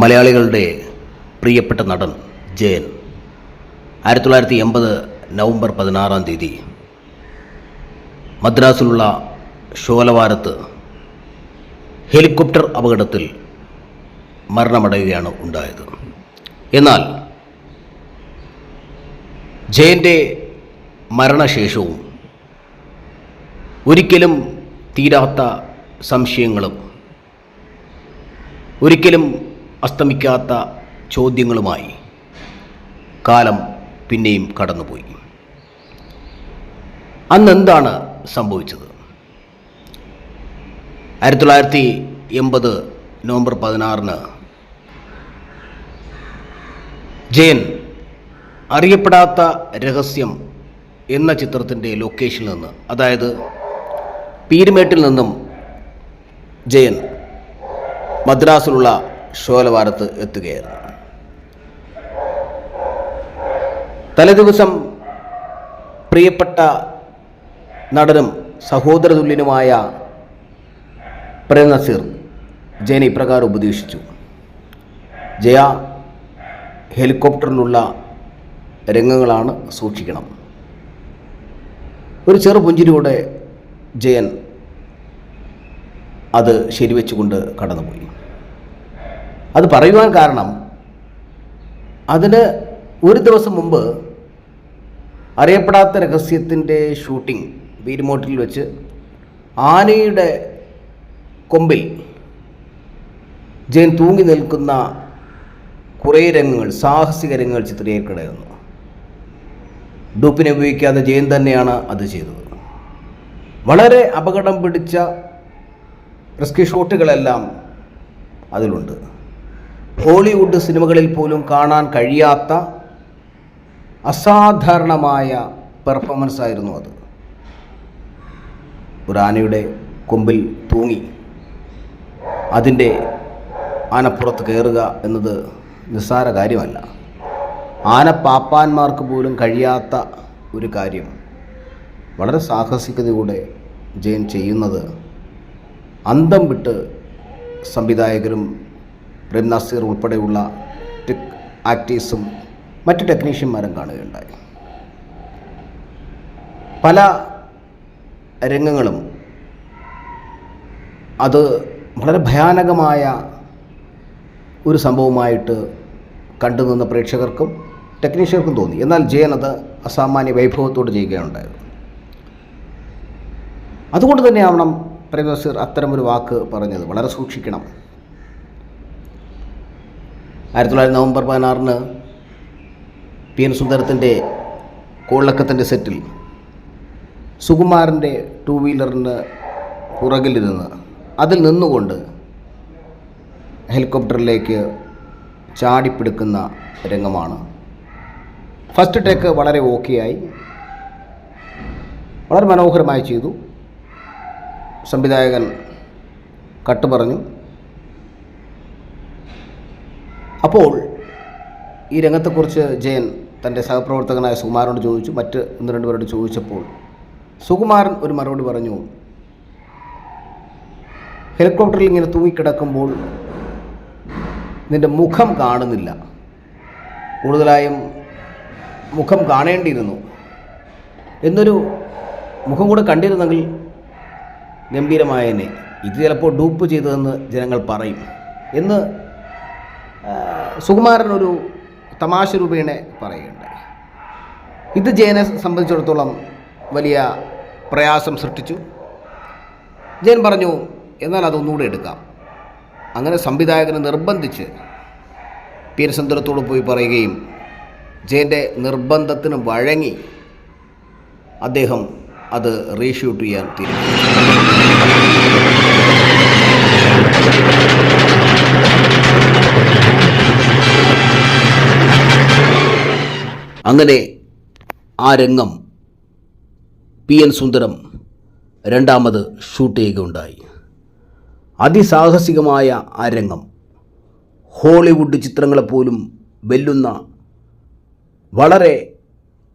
മലയാളികളുടെ പ്രിയപ്പെട്ട നടൻ ജയൻ. ആയിരത്തി തൊള്ളായിരത്തി എൺപത് നവംബർ പതിനാറാം തീയതി മദ്രാസിലുള്ള ഷോലവാരത്ത് ഹെലികോപ്റ്റർ അപകടത്തിൽ മരണമടയുകയാണ് ഉണ്ടായത്. എന്നാൽ ജയന്റെ മരണശേഷവും ഒരിക്കലും തീരാത്ത സംശയങ്ങളും ഒരിക്കലും അസ്തമിക്കാത്ത ചോദ്യങ്ങളുമായി കാലം പിന്നെയും കടന്നുപോയി. അന്ന് എന്താണ് സംഭവിച്ചത്? ആയിരത്തി തൊള്ളായിരത്തി എൺപത് നവംബർ പതിനാറിന് ജയൻ അറിയപ്പെടാത്ത രഹസ്യം എന്ന ചിത്രത്തിന്റെ ലൊക്കേഷനിൽ നിന്ന് അതായത് പീരുമേട്ടിൽ നിന്നും ജയൻ മദ്രാസിലുള്ള ഷോലവാരത്ത് എത്തുകയായിരുന്നു. തലേദിവസം പ്രിയപ്പെട്ട നടനും സഹോദരതുല്യനുമായ പ്രേംനസീർ ജയനെ ഇപ്രകാരം ഉപദേശിച്ചു. ജയ ഹെലികോപ്റ്ററിലുള്ള രംഗങ്ങളാണ് സൂക്ഷിക്കണം. ഒരു ചെറു പുഞ്ചിരിയോടെ ജയൻ അത് ശരിവെച്ചുകൊണ്ട് കടന്നുപോയി. അത് പറയുവാൻ കാരണം അതിന് ഒരു ദിവസം മുമ്പ് അറിയപ്പെടാത്ത രഹസ്യത്തിന്റെ ഷൂട്ടിംഗ് വീരുമോട്ടിൽ വെച്ച് ആനയുടെ കൊമ്പിൽ ജയൻ തൂങ്ങി നിൽക്കുന്ന കുറേ രംഗങ്ങൾ സാഹസിക രംഗങ്ങൾ ചിത്രീകരിക്കണമായിരുന്നു ഡൂപ്പിനെ ഉപയോഗിക്കാതെ ജയൻ തന്നെയാണ് അത് ചെയ്തത്. വളരെ അപകടം പിടിച്ച റിസ്ക് ഷോട്ടുകളെല്ലാം അതിലുണ്ട്. ഹോളിവുഡ് സിനിമകളിൽ പോലും കാണാൻ കഴിയാത്ത അസാധാരണമായ പെർഫോമൻസ് ആയിരുന്നു അത്. ഒരു ആനയുടെ കൊമ്പിൽ തൂങ്ങി. അതിന്റെ ആനപ്പുറത്ത് കയറുക എന്നത് നിസ്സാര കാര്യമല്ല. ആന ആനപ്പാപ്പാന്മാർക്ക് പോലും കഴിയാത്ത ഒരു കാര്യം. വളരെ സാഹസികതയോടെ ജയൻ ചെയ്യുന്നത് അന്തം വിട്ട് സംവിധായകരും പ്രേം നസീർ ഉൾപ്പെടെയുള്ള ടെക് ആക്ടേഴ്സും മറ്റ് ടെക്നീഷ്യന്മാരും കാണുകയുണ്ടായി. പല രംഗങ്ങളും അത് വളരെ ഭയാനകമായ ഒരു സംഭവമായിട്ട് കണ്ടുനിന്ന പ്രേക്ഷകർക്കും ടെക്നീഷ്യർക്കും തോന്നി. എന്നാൽ ജയൻ അത് അസാമാന്യ വൈഭവത്തോട് ചെയ്യുകയുണ്ടായത് അതുകൊണ്ട് തന്നെയാവണം പ്രേം നസീർ അത്തരമൊരു വാക്ക് പറഞ്ഞത്. വളരെ സൂക്ഷിക്കണം. ആയിരത്തി തൊള്ളായിരത്തി നവംബർ പതിനാറിന് പി എൻ സുന്ദരത്തിന്റെ കോളക്കത്തിന്റെ സെറ്റിൽ സുകുമാരന്റെ ടു വീലറിന് പുറകിലിരുന്ന് അതിൽ നിന്നുകൊണ്ട് ഹെലികോപ്റ്ററിലേക്ക് ചാടിപ്പിടുക്കുന്ന രംഗമാണ്. ഫസ്റ്റ് ടേക്ക് വളരെ ഓക്കെയായി വളരെ മനോഹരമായി ചെയ്തു. സംവിധായകൻ കട്ട് പറഞ്ഞു. അപ്പോൾ ഈ രംഗത്തെക്കുറിച്ച് ജയൻ തന്റെ സഹപ്രവർത്തകനായ സുകുമാരനോട് ചോദിച്ചു. മറ്റ് ഒന്ന് രണ്ട് പേരോട് ചോദിച്ചപ്പോൾ സുകുമാരൻ ഒരു മറുപടി പറഞ്ഞു. ഹെലികോപ്റ്ററിൽ ഇങ്ങനെ തൂങ്ങിക്കിടക്കുമ്പോൾ നിന്റെ മുഖം കാണുന്നില്ല. കൂടുതലായും മുഖം കാണേണ്ടിയിരുന്നു. എന്നൊരു മുഖം കൂടെ കണ്ടിരുന്നെങ്കിൽ ഗംഭീരമായനെ. ഇത് ചിലപ്പോൾ ഡൂപ്പ് ചെയ്തതെന്ന് ജനങ്ങൾ പറയും. എന്ന് ഒരു തമാശ രൂപേണ പറയുകയുണ്ടായി ഇത് ജയനെ സംബന്ധിച്ചിടത്തോളം വലിയ പ്രയാസം സൃഷ്ടിച്ചു. ജയൻ പറഞ്ഞു എന്നാൽ അതൊന്നുകൂടെ എടുക്കാം. അങ്ങനെ സംവിധായകനെ നിർബന്ധിച്ച് പീരസുന്ദരത്തോട് പോയി പറയുകയും ജയന്റെ നിർബന്ധത്തിന് വഴങ്ങി അദ്ദേഹം അത് റീഷൂട്ട് ചെയ്യാൻ തീരുമാനിച്ചു. അങ്ങനെ ആ രംഗം പി എൻ സുന്ദരം രണ്ടാമത് ഷൂട്ട് ചെയ്യുകയുണ്ടായി. അതിസാഹസികമായ ആ രംഗം ഹോളിവുഡ് ചിത്രങ്ങളെപ്പോലും വെല്ലുന്ന വളരെ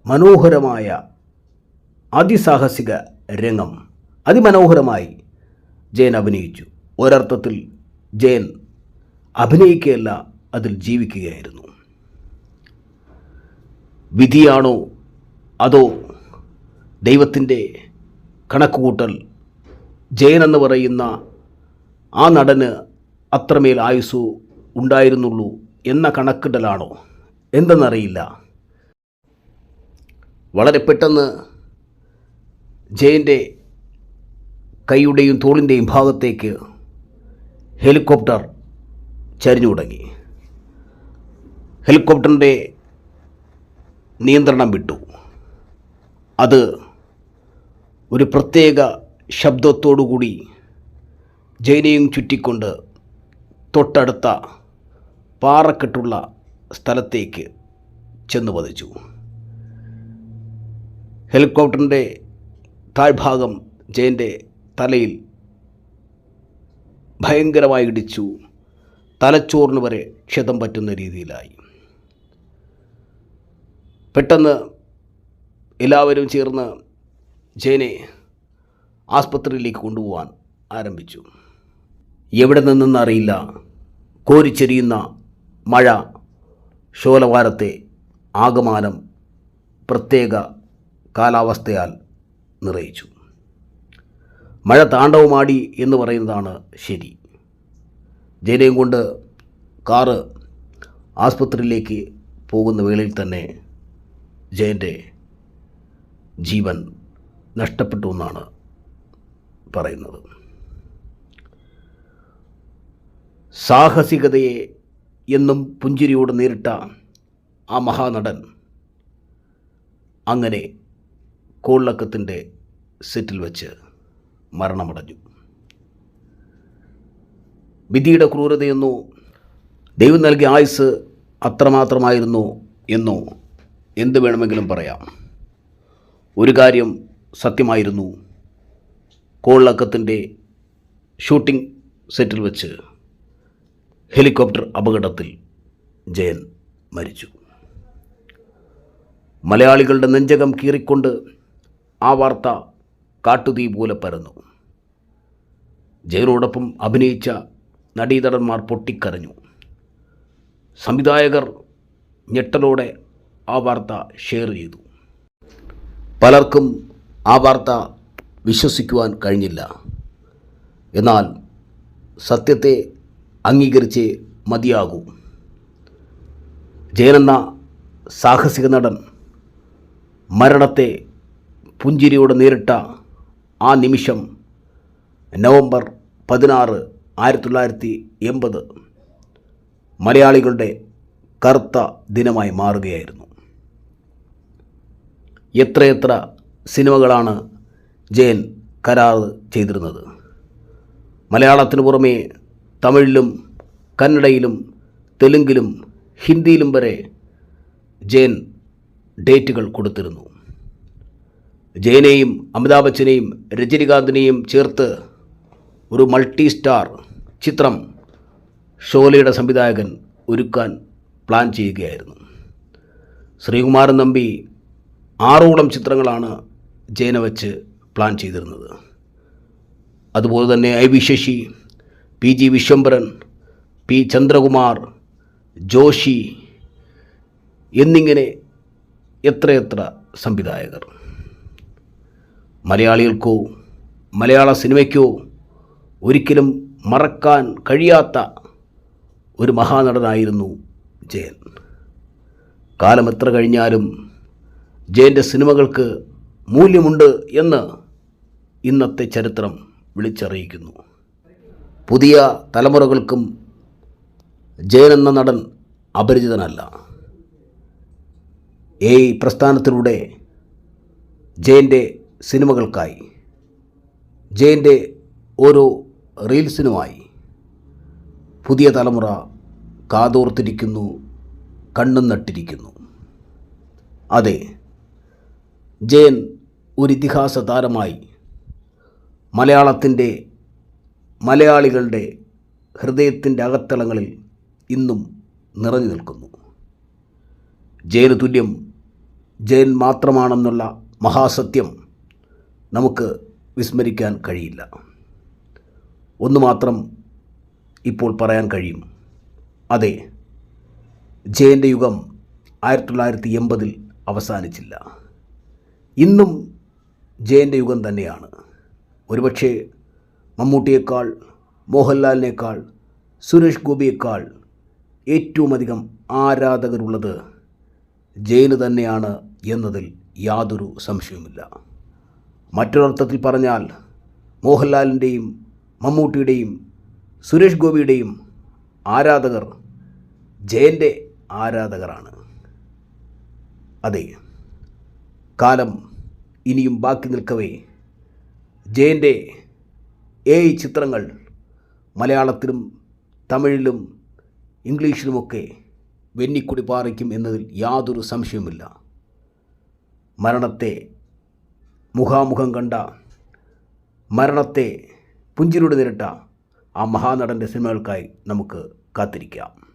മനോഹരമായ അതിസാഹസിക രംഗം അതിമനോഹരമായി ജയൻ അഭിനയിച്ചു. ഒരർത്ഥത്തിൽ ജയൻ അഭിനയിക്കുകയല്ല അതിൽ ജീവിക്കുകയായിരുന്നു. വിധിയാണോ? അതോ ദൈവത്തിന്റെ കണക്കുകൂട്ടൽ? ജയൻ എന്ന് പറയുന്ന ആ നടന് അത്രമേൽ ആയുസ് ഉണ്ടായിരുന്നുള്ളൂ എന്ന കണക്കിടലാണോ? എന്തെന്നറിയില്ല. വളരെ പെട്ടെന്ന് ജയന്റെ കൈയുടെയും തോളിന്റെയും ഭാഗത്തേക്ക് ഹെലികോപ്റ്റർ ചരിഞ്ഞു തുടങ്ങി. ഹെലികോപ്റ്ററിന്റെ നിയന്ത്രണം വിട്ടു. അത് ഒരു പ്രത്യേക ശബ്ദത്തോടുകൂടി ജൈനയും ചുറ്റിക്കൊണ്ട് തൊട്ടടുത്ത പാറക്കെട്ടുള്ള സ്ഥലത്തേക്ക് ചെന്ന് പതിച്ചു. ഹെലികോപ്റ്ററിന്റെ താഴ്ഭാഗം ജയന്റെ തലയിൽ ഭയങ്കരമായി ഇടിച്ചു. തലച്ചോറിന് വരെ ക്ഷതം പറ്റുന്ന രീതിയിലായി. പെട്ടെന്ന് എല്ലാവരും ചേർന്ന് ജയനെ ആസ്പത്രിയിലേക്ക് കൊണ്ടുപോകാൻ ആരംഭിച്ചു. എവിടെ നിന്നെന്നറിയില്ല. കോരിച്ചെരിയുന്ന മഴ ഷോലവാരത്തെ ആകമാനം പ്രത്യേക കാലാവസ്ഥയാൽ നിറയിച്ചു. മഴ താണ്ഡവമാടി എന്ന് പറയുന്നതാണ് ശരി. ജയനെയും കൊണ്ട് കാറ് ആസ്പത്രിയിലേക്ക് പോകുന്ന വേളയിൽ തന്നെ ജയന്റെ ജീവൻ നഷ്ടപ്പെട്ടു എന്നാണ് പറയുന്നത്. സാഹസികതയെ എന്നും പുഞ്ചിരിയോട് നേരിട്ട ആ മഹാനടൻ അങ്ങനെ കോളക്കത്തിന്റെ സെറ്റിൽ വെച്ച് മരണമടഞ്ഞു. വിധിയുടെ ക്രൂരതയെന്നോ ദൈവം നൽകിയ ആയുസ് അത്രമാത്രമായിരുന്നു എന്നോ എന്ത് വേണമെങ്കിലും പറയാം. ഒരു കാര്യം സത്യമായിരുന്നു. കോളക്കത്തിന്റെ ഷൂട്ടിംഗ് സെറ്റിൽ വെച്ച് ഹെലികോപ്റ്റർ അപകടത്തിൽ ജയൻ മരിച്ചു. മലയാളികളുടെ നെഞ്ചകം കീറിക്കൊണ്ട് ആ വാർത്ത കാട്ടുതീ പോലെ പരന്നു. ജയനോടൊപ്പം അഭിനയിച്ച നടീതടന്മാർ പൊട്ടിക്കരഞ്ഞു. സംവിധായകർ ഞെട്ടലോടെ ആ വാർത്ത ഷെയർ ചെയ്തു. പലർക്കും ആ വാർത്ത വിശ്വസിക്കുവാൻ കഴിഞ്ഞില്ല. എന്നാൽ സത്യത്തെ അംഗീകരിച്ച് മതിയാകൂ. ജയനെന്ന സാഹസിക നടൻ മരണത്തെ പുഞ്ചിരിയോടെ നേരിട്ട ആ നിമിഷം നവംബർ പതിനാറ് ആയിരത്തി തൊള്ളായിരത്തി എൺപത് മലയാളികളുടെ കറുത്ത ദിനമായി മാറുകയായിരുന്നു. എത്രയെത്ര സിനിമകളാണ് ജയൻ കരാർ ചെയ്തിരുന്നത്? മലയാളത്തിന് പുറമേ തമിഴിലും കന്നഡയിലും തെലുങ്കിലും ഹിന്ദിയിലും വരെ ജയൻ ഡേറ്റുകൾ കൊടുത്തിരുന്നു. ജയനെയും അമിതാഭ് ബച്ചനെയും രജനികാന്തിനെയും ചേർത്ത് ഒരു മൾട്ടി സ്റ്റാർ ചിത്രം ഷോലയുടെ സംവിധായകൻ ഒരുക്കാൻ പ്ലാൻ ചെയ്യുകയായിരുന്നു. ശ്രീകുമാരൻ നമ്പി ആറോളം ചിത്രങ്ങളാണ് ജേന വെച്ച് പ്ലാൻ ചെയ്തിരുന്നത്. അതുപോലെ തന്നെ I V Sasi P G Viswambharan P Chandrakumar Joshi എന്നിങ്ങനെ എത്രയെത്ര സംവിധായകർ. മലയാളികൾക്കോ മലയാള സിനിമയ്ക്കോ ഒരിക്കലും മറക്കാൻ കഴിയാത്ത ഒരു മഹാനടനായിരുന്നു ജയൻ. കാലം എത്ര കഴിഞ്ഞാലും ജയന്റെ സിനിമകൾക്ക് മൂല്യമുണ്ട് എന്ന് ഇന്നത്തെ ചരിത്രം വിളിച്ചറിയിക്കുന്നു. പുതിയ തലമുറകൾക്കും ജയൻ എന്ന നടൻ അപരിചിതനല്ല. ഈ പ്രസ്ഥാനത്തിലൂടെ ജയന്റെ സിനിമകൾക്കായി ജയന്റെ ഓരോ റീൽസിനുമായി പുതിയ തലമുറ കാതോർത്തിരിക്കുന്നു കണ്ണും നട്ടിരിക്കുന്നു. അതെ ജയൻ ഒരു ഇതിഹാസ താരമായി. മലയാളത്തിന്റെ മലയാളികളുടെ ഹൃദയത്തിന്റെ അകത്തളങ്ങളിൽ ഇന്നും നിറഞ്ഞു നിൽക്കുന്നു. ജയന് തുല്യം ജയൻ മാത്രമാണെന്നുള്ള മഹാസത്യം നമുക്ക് വിസ്മരിക്കാൻ കഴിയില്ല. ഒന്ന് മാത്രം ഇപ്പോൾ പറയാൻ കഴിയും. അതെ ജയന്റെ യുഗം ആയിരത്തി തൊള്ളായിരത്തി എൺപതിൽ അവസാനിച്ചില്ല. ഇന്നും ജയന്റെ യുഗം തന്നെയാണ്. ഒരുപക്ഷെ മമ്മൂട്ടിയേക്കാൾ മോഹൻലാലിനേക്കാൾ സുരേഷ് ഗോപിയേക്കാൾ ഏറ്റവും അധികം ആരാധകരുള്ളത് ജയന് തന്നെയാണ് എന്നതിൽ യാതൊരു സംശയവുമില്ല. മറ്റൊരർത്ഥത്തിൽ പറഞ്ഞാൽ മോഹൻലാലിന്റെയും മമ്മൂട്ടിയുടെയും സുരേഷ് ഗോപിയുടെയും ആരാധകർ ജയന്റെ ആരാധകരാണ്. അതെ കാലം ഇനിയും ബാക്കി നിൽക്കവേ. ജയന്റെ എ ചിത്രങ്ങൾ മലയാളത്തിലും തമിഴിലും ഇംഗ്ലീഷിലുമൊക്കെ വെന്നിക്കുടി പാറിക്കും എന്നതിൽ യാതൊരു സംശയവുമില്ല. മരണത്തെ മുഖാമുഖം കണ്ട മരണത്തെ പുഞ്ചിരുടെ നേരിട്ട ആ മഹാനടന്റെ സിനിമകൾക്കായി നമുക്ക് കാത്തിരിക്കാം.